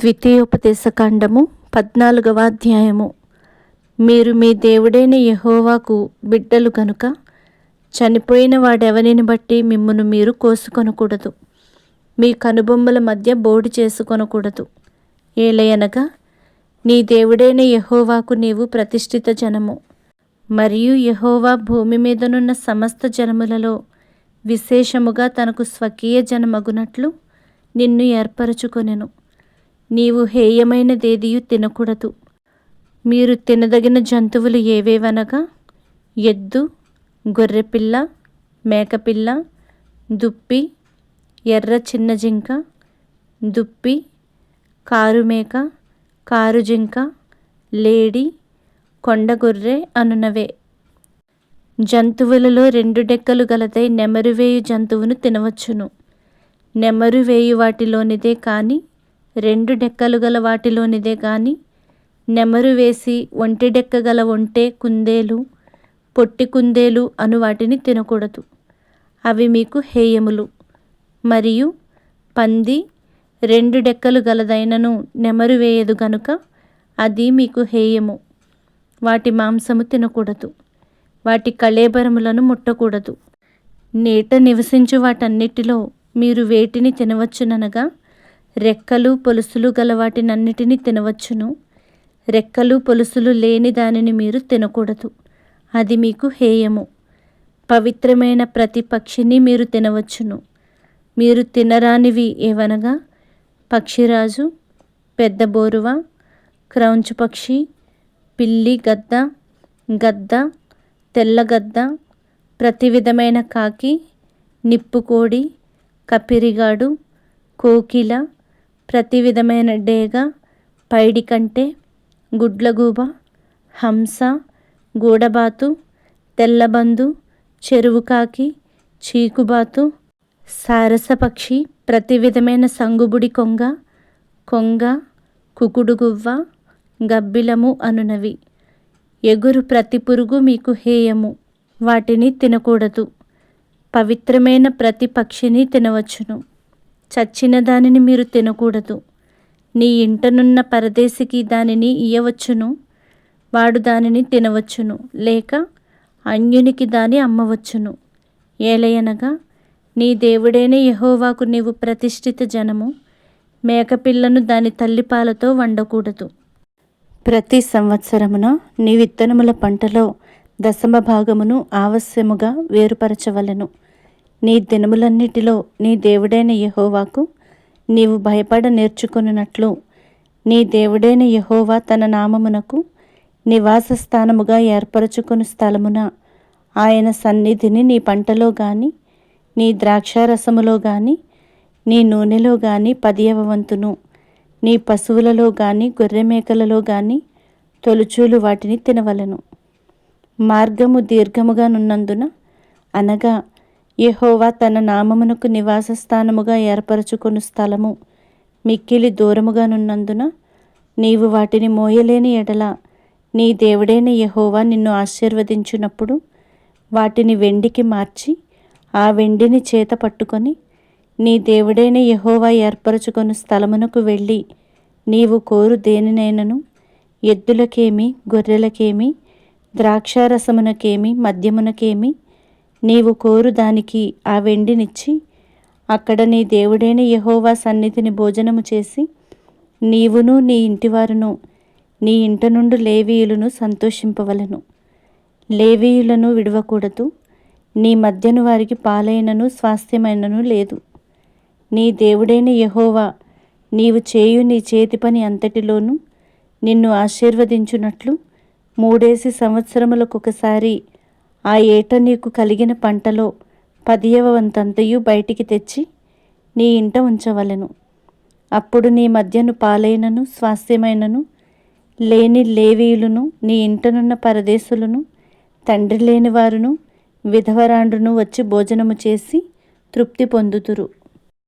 ద్వితీయోపదేశకాండము పద్నాలుగవ అధ్యాయము. మీరు మీ దేవుడైన యహోవాకు బిడ్డలు గనుక చనిపోయిన వాడెవనిని బట్టి మిమ్మను మీరు కోసుకొనకూడదు. మీ కనుబొమ్మల మధ్య బోడి చేసుకొనకూడదు. ఏలయనగా నీ దేవుడైన యహోవాకు నీవు ప్రతిష్ఠిత జనము. మరియు యహోవా భూమి మీదనున్న సమస్త జనములలో విశేషముగా తనకు స్వకీయ జనమగునట్లు నిన్ను ఏర్పరచుకొనెను. నీవు హేయమైనదేదియు తినకూడదు. మీరు తినదగిన జంతువులు ఏవేవనగా? ఎద్దు గొర్రెపిల్ల మేకపిల్ల దుప్పి ఎర్ర చిన్న జింక దుప్పి కారుమేక కారు జింక లేడి కొండగొర్రె అనునవే. జంతువులలో రెండు డెక్కలు గలదై నెమరువేయు జంతువును తినవచ్చును. నెమరువేయు వాటిలోనిదే కానీ రెండు డెక్కలు గల వాటిలోనిదే గాని నెమరు వేసి ఒంటి డెక్క గల ఒంటె కుందేలు పొట్టి కుందేలు అను వాటిని తినకూడదు. అవి మీకు హేయములు. మరియు పంది రెండు డెక్కలు గలదైనను నెమరు వేయదు గనుక అది మీకు హేయము. వాటి మాంసము తినకూడదు. వాటి కళేబరములను ముట్టకూడదు. నీట నివసించు వాటన్నిటిలో మీరు వేటిని తినవచ్చుననగా రెక్కలు పొలుసులు గలవాటినన్నిటినీ తినవచ్చును. రెక్కలు పొలుసులు లేని దానిని మీరు తినకూడదు. అది మీకు హేయము. పవిత్రమైన ప్రతి పక్షిని మీరు తినవచ్చును. మీరు తినరానివి ఏవనగా? పక్షిరాజు పెద్ద బోరువ క్రౌంచు పక్షి పిల్లి గద్ద గద్ద తెల్లగద్ద ప్రతి విధమైన కాకి నిప్పుకోడి కపిరిగాడు కోకిల ప్రతి విధమైన డేగ పైడికంటె గుడ్లగూబ హంస గూడబాతు తెల్లబందు చెరువుకాకి చీకుబాతు సారసపక్షి ప్రతి విధమైన సంగుబుడి కొంగ కొంగ కుకుడుగువ్వ గబ్బిలము అనునవి. ఎగురు ప్రతి పురుగు మీకు హేయము. వాటిని తినకూడదు. పవిత్రమైన ప్రతి పక్షిని తినవచ్చును. చచ్చిన దానిని మీరు తినకూడదు. నీ ఇంటనున్న పరదేశికి దానిని ఇయ్యవచ్చును వాడు దానిని తినవచ్చును లేక అన్యునికి దాని అమ్మవచ్చును. ఏలయనగా నీ దేవుడైన యహోవాకు నీవు ప్రతిష్ఠిత జనము మేకపిల్లను దాని తల్లిపాలతో వండకూడదు. ప్రతి సంవత్సరమున నీ విత్తనముల పంటలో దశమ భాగమును ఆవశ్యముగా వేరుపరచవలెను. నీ దినములన్నిటిలో నీ దేవుడైన యహోవాకు నీవు భయపడ నేర్చుకున్నట్లు నీ దేవుడైన యహోవా తన నామమునకు నివాస స్థానముగా ఏర్పరచుకుని స్థలమున ఆయన సన్నిధిని నీ పంటలో గాని నీ ద్రాక్షారసములో గాని నీ నూనెలో గాని పదియవ వంతును నీ పశువులలో గాని గొర్రెమేకలలో గాని తొలుచూలు వాటిని తినవలెను. మార్గము దీర్ఘముగా నున్నందున అనగా యహోవా తన నామమునకు నివాస స్థానముగా ఏర్పరచుకొను స్థలము. మిక్కిలి దూరముగానున్నందున నీవు వాటిని మోయలేని ఎడల నీ దేవుడైన యహోవా నిన్ను ఆశీర్వదించినప్పుడు వాటిని వెండికి మార్చి ఆ వెండిని చేత పట్టుకొని నీ దేవుడైన యహోవా ఏర్పరచుకొని స్థలమునకు వెళ్ళి నీవు కోరు దేనినైనను ఎద్దులకేమి గొర్రెలకేమి ద్రాక్షారసమునకేమి మద్యమునకేమి నీవు కోరుదానికి ఆ వెండినిచ్చి అక్కడ నీ దేవుడైన యహోవా సన్నిధిని భోజనము చేసి నీవును నీ ఇంటివారును నీ ఇంట నుండి లేవీయులను సంతోషింపవలను. లేవీయులను విడవకూడదు నీ మధ్యను వారికి పాలైనను స్వాస్థ్యమైనను లేదు. నీ దేవుడైన యహోవా నీవు చేయు నీ చేతి పని అంతటిలోనూ నిన్ను ఆశీర్వదించున్నట్లు మూడేసి సంవత్సరములకొకసారి ఆ ఏట నీకు కలిగిన పంటలో పదియవ వంతంతయు బయటికి తెచ్చి నీ ఇంట ఉంచవలెను. అప్పుడు నీ మధ్యను పాలైనను స్వాస్థ్యమైనను లేని లేవీయులను నీ ఇంటనున్న పరదేశులను తండ్రి లేని వారును విధవరాండును వచ్చి భోజనము చేసి తృప్తి పొందుతురు.